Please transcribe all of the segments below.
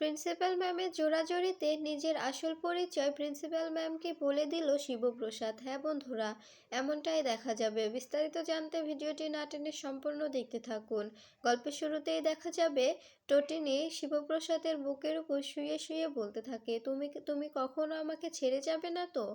Principal ম্যামের জোরাজোরিতে নিজের আসল পরিচয় প্রিন্সিপাল ম্যামকে বলে দিল শিবপ্রসাদ। হ্যাঁ বন্ধুরা, এমনটাই দেখা যাবে। বিস্তারিত জানতে ভিডিওটি না টেনে সম্পূর্ণ দেখতে থাকুন। গল্পের শুরুতেই দেখা যাবে, টটিনি শিবপ্রসাদের বুকের উপর শুয়ে শুয়ে বলতে থাকে, তুমি তুমি কখনো আমাকে ছেড়ে যাবে না তো?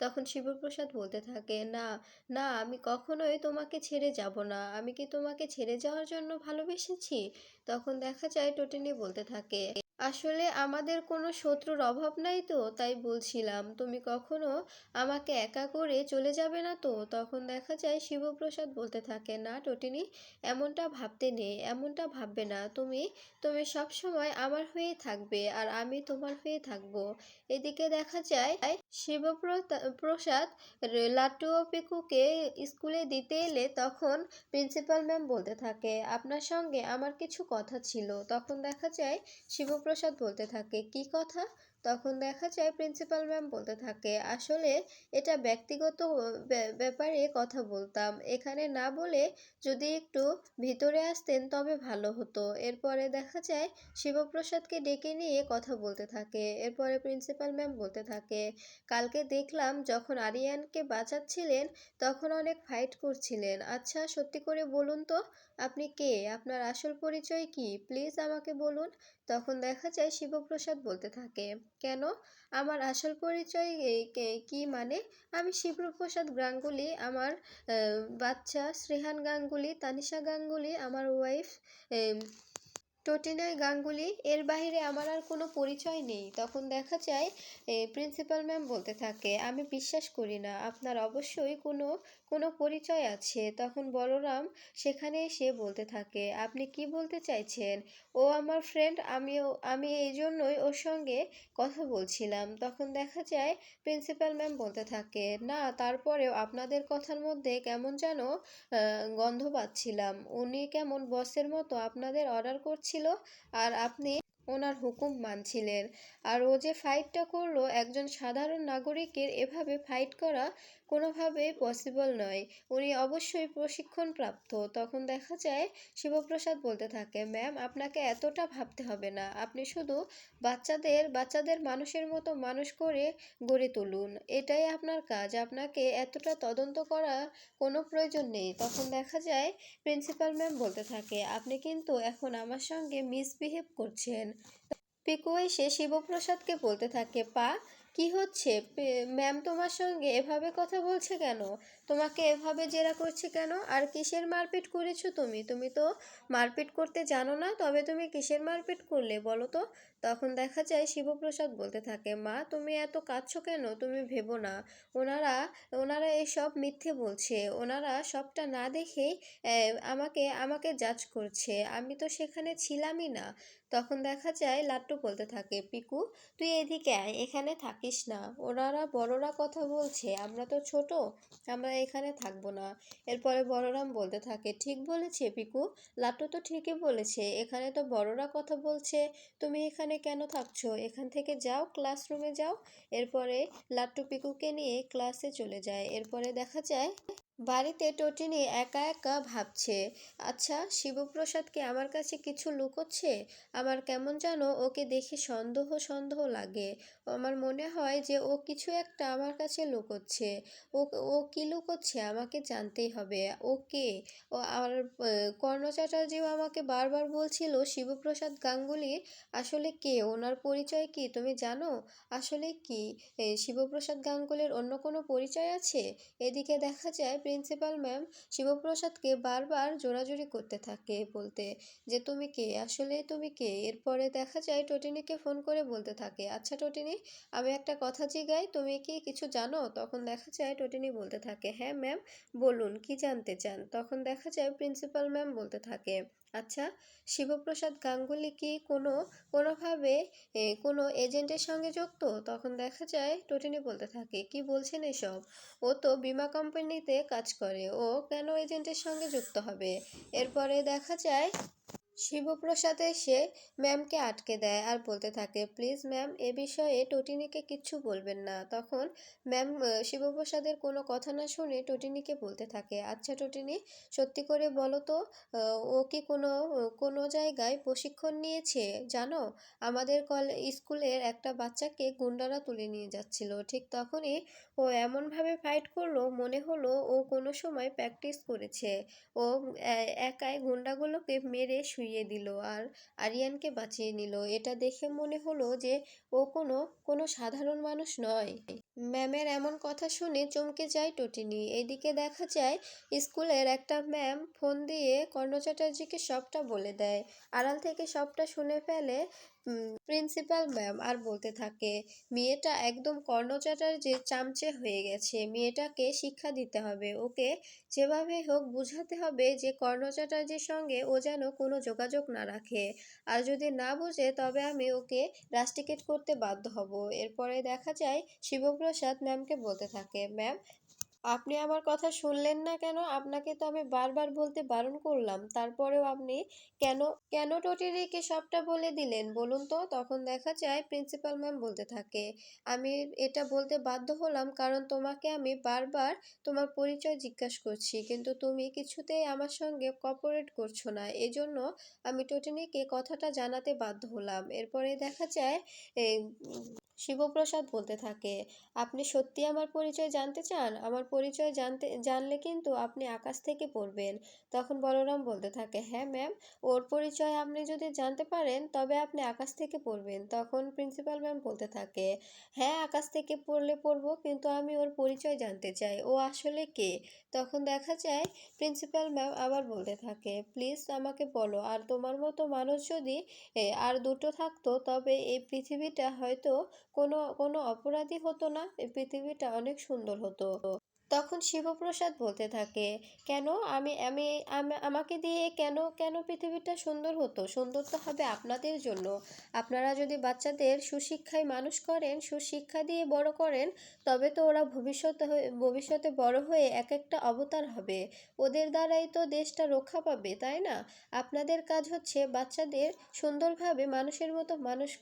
তখন শিবপ্রসাদ বলতে থাকে, না না, আমি কখনোই তোমাকে ছেড়ে যাব না। আমি কি তোমাকে ছেড়ে যাওয়ার জন্য ভালোবেসেছি? তখন দেখা যায়, টটিনি বলতে থাকে আসলে আমাদের কোনো শত্রুর অভাব নাই তো, তাই বলছিলাম। তুমি কখনো আমাকে একা করে চলে যাবে না তো? তখন দেখা যায় শিবপ্রসাদ বলতে থাকে, না টটিনি, এমনটা ভাবতে নেই, এমনটা ভাববে না। তুমি তুমি সব সময় আমার হয়েই থাকবে আর আমি তোমার হয়ে থাকব। এদিকে দেখা যায় শিবপ্রসাদ লাট্টু ও পিকুকে স্কুলে দিতে এলে তখন প্রিন্সিপাল ম্যাম বলতে থাকে, আপনার সঙ্গে আমার কিছু কথা ছিল। তখন দেখা যায় শিবপ্রসাদ বলতে থাকে। কি কথা? তখন দেখা যায় প্রিন্সিপাল ম্যাম বলতে থাকে, আসলে এটা ব্যক্তিগত ব্যাপারে কথা বলতাম। এখানে না বলে যদি একটু ভিতরে আসতেন তবে ভালো হতো। এরপরে দেখা যায় শিবপ্রসাদকে ডেকে নিয়ে কথা বলতে থাকে। এরপরে প্রিন্সিপাল ম্যাম বলতে থাকে, কালকে দেখলাম যখন আরিয়ানকে বাঁচাচ্ছিলেন তখন অনেক ফাইট করছিলেন। আচ্ছা সত্যি করে বলুন তো, আপনি কে? আপনার আসল পরিচয় কি? প্লিজ আমাকে বলুন। তখন দেখা যায় শিবপ্রসাদ বলতে থাকে কেন? আমার আসল পরিচয় কি মানে? আমি শিবপ্রসাদ গাঙ্গুলি, আমার বাচ্চা শ্রেহান গাঙ্গুলি, তানিশা গাঙ্গুলি, আমার ওয়াইফ টোটিনয় গাঙ্গুলি এর বাইরে আমার আর কোনো পরিচয় নেই। তখন দেখা যায় প্রিন্সিপাল ম্যাম বলতে থাকে, আমি বিশ্বাস করি না, আপনার অবশ্যই কোনো কোনো পরিচয় আছে। তখন বলরাম সেখানে এসে বলতে থাকে, আপনি কি বলতে চাইছেন? ও আমার ফ্রেন্ড আমিও, আমি এই জন্যই ওর সঙ্গে কথা বলছিলাম। তখন দেখা যায়, প্রিন্সিপাল ম্যাম বলতে থাকে, না, তারপরেও আপনাদের কথার মধ্যে কেমন যেন গন্ধ পাচ্ছিলাম। উনি কেমন বসের মতো আপনাদের অর্ডার করছিল আর আপনি ওনার হুকুম মানছিলেন। আর ও যে ফাইটটা করল, একজন সাধারণ নাগরিকের এভাবে ফাইট করা কোনোভাবেই পসিবল নয়। উনি অবশ্যই প্রশিক্ষণপ্রাপ্ত। তখন দেখা যায়, শিবপ্রসাদ বলতে থাকে ম্যাম আপনাকে এতটা ভাবতে হবে না। আপনি শুধু বাচ্চাদের বাচ্চাদের মানুষের মতো মানুষ করে গড়ে তুলুন। এটাই আপনার কাজ। আপনাকে এতটা তদন্ত করা কোনো প্রয়োজন নেই। তখন দেখা যায়, প্রিন্সিপাল ম্যাম বলতে থাকে, আপনি কিন্তু এখন আমার সঙ্গে মিসবিহেভ করছেন। পিকু এসে শিবপ্রসাদকে বলতে থাকে, পা কি হচ্ছে? ম্যাম তোমার সঙ্গে এভাবে কথা বলছে কেন? তোমাকে এভাবে জেরা করছে কেন? আর কিসের মারপিট করেছ তুমি? তুমি তো মারপিট করতে জানো না, তবে তুমি কিসের মারপিট করলে বলো তো? তখন দেখা যায় শিবপ্রসাদ বলতে থাকে, মা, তুমি এত কাঁদছো কেন? তুমি ভেবো না। ওনারা ওনারা এসব মিথ্যে বলছে। ওনারা সবটা না দেখেই আমাকে আমাকে জাজ করছে। আমি তো সেখানে ছিলামই না। তখন দেখা যায় লাট্টু বলতে থাকে, পিকু, তুই এদিকে আয়, এখানে থাকিস না। ওনারা বড়রা কথা বলছে, আমরা তো ছোট, আমরা এখানে থাকব না। এরপরে বড়রাম বলতে থাকে, ঠিক বলেছে পিকু, লাট্টু তো ঠিকই বলেছে, এখানে তো বড়রা কথা বলছে, তুমি এখানে কেন থাকছো? এখান থেকে যাও, ক্লাসরুমে যাও। এরপরে লাট্টু পিকুকে নিয়ে ক্লাসে চলে যায়। এরপরে দেখা যায় বাড়িতে টটিনি একা একা ভাবছে আচ্ছা শিবপ্রসাদকে আমার কাছে কিছু লুকোচ্ছে? আমার কেমন যেন ওকে দেখে সন্দেহ সন্দেহ লাগে। আমার মনে হয় যে ও কিছু একটা আমার কাছে লুকোচ্ছে। ও ও কী লুকোচ্ছে আমাকে জানতেই হবে। ও কে? ও আর কর্ণ চ্যাটার্জিও আমাকে বারবার বলছিল, শিবপ্রসাদ গাঙ্গুলি, আসলে কে? ওনার পরিচয় কি? তুমি জানো? আসলে কি? শিবপ্রসাদ গাঙ্গুলির অন্য কোনো পরিচয় আছে? এদিকে দেখা যায় প্রিন্সিপাল ম্যাম শিবপ্রসাদকে বারবার জোরাজুরি করতে থাকে বলতে যে, তুমি কে? আসলে তুমি কে? এরপরে দেখা যায় টটিনিকে ফোন করে বলতে থাকে আচ্ছা টটিনি, আমি একটা কথা জিগাই, তুমি কি কিছু জানো? তখন দেখা যায় টটিনি বলতে থাকে হ্যাঁ ম্যাম, বলুন, কি জানতে চান? তখন দেখা যায় প্রিন্সিপাল ম্যাম বলতে থাকে আচ্ছা শিবপ্রসাদ গাঙ্গুলি কি কোনো, কোনোভাবে কোনো এজেন্টের সঙ্গে যুক্ত? তখন দেখা যায় টোটিনি বলতে থাকে, কি বলছেন এসব? ও তো বিমা কোম্পানিতে কাজ করে, ও কেন এজেন্টের সঙ্গে যুক্ত হবে? এরপরে দেখা যায় শিবপ্রসাদ এসে ম্যামকে আটকে দেয় আর বলতে থাকে, প্লিজ ম্যাম, এ বিষয়ে টটিনিকে কিচ্ছু বলবেন না। তখন ম্যাম শিবপ্রসাদের কোনো কথা না শুনে টটিনিকে বলতে থাকে আচ্ছা টটিনি, সত্যি করে বলো তো ও কি কোনো কোনো জায়গায় প্রশিক্ষণ নিয়েছে? জানো, আমাদের কলে, স্কুলের একটা বাচ্চাকে গুন্ডারা তুলে নিয়ে যাচ্ছিল। ঠিক তখনই ও এমনভাবে ফাইট করল, মনে হলো ও কোনো সময় প্র্যাকটিস করেছে। ও একাই গুন্ডাগুলোকে মেরে শুইয়ে দিল আর আরিয়ানকে বাঁচিয়ে নিল। এটা দেখে মনে হলো যে ও কোনো কোনো সাধারণ মানুষ নয়। ম্যামের এমন কথা শুনে চমকে যায় টটিনি। এদিকে দেখা যায় স্কুলের একটা ম্যাম ফোন দিয়ে কর্ণ চ্যাটার্জিকে সবটা বলে দেয়। আড়াল থেকে সবটা শুনে ফেলে প্রিন্সিপাল ম্যাম আর বলতে থাকে, মেয়েটা একদম কর্ণ যে চামচে হয়ে গেছে। মেয়েটাকে শিক্ষা দিতে হবে। ওকে যেভাবে হোক বোঝাতে হবে যে চ্যাটার্জির সঙ্গে ও যেন কোনো যোগাযোগ না রাখে। আর যদি না বোঝে, তবে আমি ওকে রাস্টিকেট করতে বাধ্য হব। এরপরে দেখা যায়, শিবপ্রসাদ ম্যামকে বলতে থাকে, ম্যাম আপনি আমার কথা শুনলেন না কেন? আপনাকে তো আমি বারবার বলতে বারণ করলাম। তারপরেও আপনি কেন কেন টটিরিকে সবটা বলে দিলেন বলুন তো? তখন দেখা যায় প্রিন্সিপাল ম্যাম বলতে থাকে, আমি এটা বলতে বাধ্য হলাম কারণ তোমাকে আমি বারবার তোমার পরিচয় জিজ্ঞাসা করছি, কিন্তু তুমি কিছুতেই আমার সঙ্গে কপারেট করছ না। এজন্য আমি টটিনিকে কথাটা জানাতে বাধ্য হলাম। এরপরে দেখা যায় শিবপ্রসাদ বলতে থাকে, আপনি সত্যি আমার পরিচয় জানতে চান? আমার পরিচয় জানতে, জানলে কিন্তু আপনি আকাশ থেকে পড়বেন। তখন বলরাম বলতে থাকে হ্যাঁ ম্যাম ওর পরিচয় আপনি যদি জানতে পারেন, তবে আপনি আকাশ থেকে পড়বেন। তখন প্রিন্সিপাল ম্যাম বলতে থাকে হ্যাঁ আকাশ থেকে পড়লে পড়ব, কিন্তু আমি ওর পরিচয় জানতে চাই। ও আসলে কে? তখন দেখা যায় প্রিন্সিপাল ম্যাম আবার বলতে থাকে, প্লিজ আমাকে বলো, আর তোমার মতো মানুষ যদি আর দুটো থাকতো, তবে এই পৃথিবীটা হয়তো কোনো কোনো অপরাধী হতো না। এই পৃথিবীটা অনেক সুন্দর হতো। তখন শিবপ্রসাদ বলতে থাকে, কেন? আমি আমি, আম- আমাকে দিয়ে কেন কেন পৃথিবীটা সুন্দর হতো? সুন্দর তো হবে আপনাদের জন্য। আপনারা যদি বাচ্চাদের সুশিক্ষায় মানুষ করেন, সুশিক্ষা দিয়ে বড় করেন, তবে তো ওরা ভবিষ্যতে ভবিষ্যতে বড় হয়ে এক একটা অবতার হবে। ওদের দ্বারাই তো দেশটা রক্ষা পাবে, তাই না? আপনাদের কাজ হচ্ছে বাচ্চাদের সুন্দরভাবে মানুষের মতো মানুষ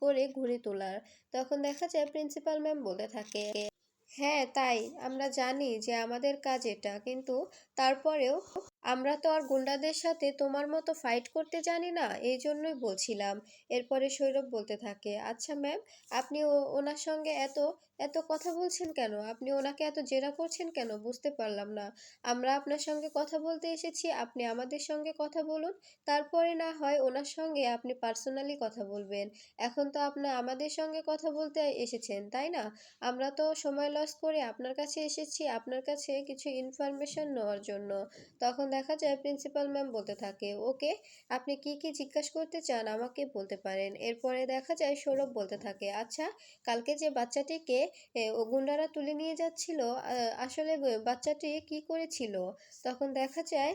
করে গড়ে তোলার। তখন দেখা যায়, প্রিন্সিপাল ম্যাম বলে থাকে হ্যাঁ তাই। আমরা জানি যে আমাদের কাজ এটা কিন্তু তারপরেও আমরা তো আর গুন্ডাদের সাথে তোমার মতো ফাইট করতে জানি না, এই জন্যই বলছিলাম। এরপরে সৌরভ বলতে থাকে আচ্ছা ম্যাম আপনি ওনার সঙ্গে এত এত কথা বলছেন কেন? আপনি ওনাকে এত জেরা করছেন কেন? বুঝতে পারলাম না। আমরা আপনার সঙ্গে কথা বলতে এসেছি, আপনি আমাদের সঙ্গে কথা বলুন, তারপরে না হয় ওনার সঙ্গে আপনি পার্সোনালি কথা বলবেন। এখন তো আপনার আমাদের সঙ্গে কথা বলতে এসেছেন, তাই না? আমরা তো সময় লস করে আপনার কাছে এসেছি, আপনার কাছে কিছু ইনফরমেশন নেওয়ার জন্য। তখন দেখা যায় প্রিন্সিপাল ম্যাম বলতে থাকে, ওকে, আপনি কি কি জিজ্ঞাসা করতে চান আমাকে বলতে পারেন। এরপরে দেখা যায় সৌরভ বলতে থাকে আচ্ছা কালকে যে বাচ্চাটিকে ও গুন্ডারা তুলে নিয়ে যাচ্ছিল আসলে বাচ্চাটি কি করেছিল? তখন দেখা যায়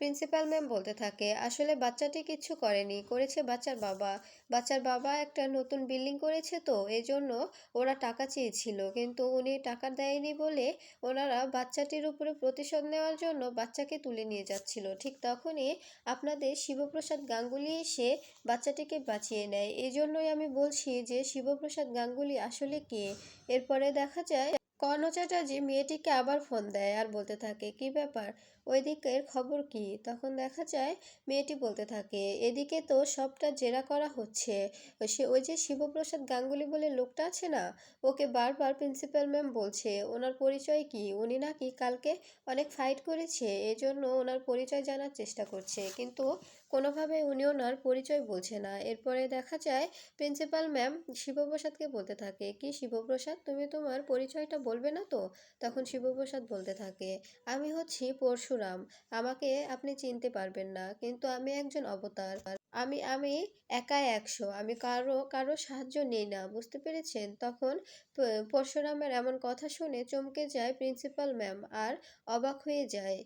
প্রিন্সিপাল ম্যাম বলতে থাকে, আসলে বাচ্চাটি কিচ্ছু করেনি, করেছে বাচ্চার বাবা। বাচ্চার বাবা একটা নতুন বিল্ডিং করেছে তো এই জন্য ওরা টাকা চেয়েছিল। কিন্তু উনি টাকা দেয়নি বলে ওনারা বাচ্চাটির উপরে প্রতিশোধ নেওয়ার জন্য বাচ্চাকে তুলে নিয়ে যাচ্ছিল। ঠিক তখনই আপনাদের শিবপ্রসাদ গাঙ্গুলি এসে বাচ্চাটিকে বাঁচিয়ে নেয়। এই জন্যই আমি বলছি যে, শিবপ্রসাদ গাঙ্গুলি আসলে কে? এরপরে দেখা যায় কর্ণ চ্যাটার্জি মেয়েটিকে আবার ফোন দেয় আর বলতে থাকে, কি ব্যাপার? ওই দিকের খবর কি? তখন দেখা যায় মেয়েটি বলতে থাকে, এদিকে তো সবটা জেরা করা হচ্ছে। সে ওই যে শিবপ্রসাদ গাঙ্গুলি বলে লোকটা আছে না? ওকে বারবার প্রিন্সিপাল ম্যাম বলছে, ওনার পরিচয় কি? উনি নাকি কালকে অনেক ফাইট করেছে, এজন্য ওনার পরিচয় জানার চেষ্টা করছে। কিন্তু কোনোভাবে উনি ওনার পরিচয় বলছে না। এরপরে দেখা যায় প্রিন্সিপাল ম্যাম শিবপ্রসাদকে বলতে থাকে, কি শিবপ্রসাদ, তুমি তোমার পরিচয়টা বলবে না তো? তখন শিবপ্রসাদ বলতে থাকে, আমি হচ্ছি পরশুরাম আমাকে আপনি চিনতে পারবেন না, কিন্তু আমি একজন অবতার। আমি আমি একাই একশো, আমি কারও কারও সাহায্য নেই না, বুঝতে পেরেছেন? তখন পরশুরামের এমন কথা শুনে চমকে যায় প্রিন্সিপাল ম্যাম, আর অবাক হয়ে যায়।